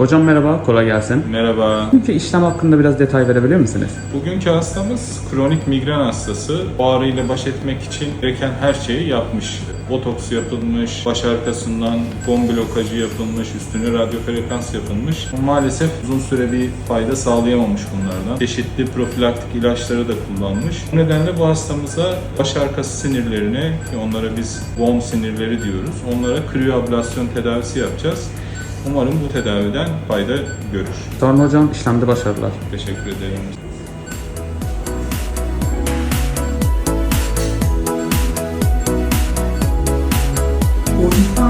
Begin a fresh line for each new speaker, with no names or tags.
Hocam merhaba, kolay gelsin.
Merhaba.
Bugünkü işlem hakkında biraz detay verebilir misiniz?
Bugünkü hastamız kronik migren hastası. Bu ağrıyla baş etmek için gereken her şeyi yapmış. Botoks yapılmış, baş arkasından fon blokajı yapılmış, üstüne radyo frekans yapılmış. Maalesef uzun süre bir fayda sağlayamamış bunlardan. Çeşitli profilaktik ilaçları da kullanmış. Bu nedenle bu hastamıza baş arkası sinirlerine, ki onlara biz VOM sinirleri diyoruz, onlara kriyoablasyon tedavisi yapacağız. Umarım bu tedaviden fayda görür.
Tanrı hocam işlemde başarılar.
Teşekkür ederim. Thank.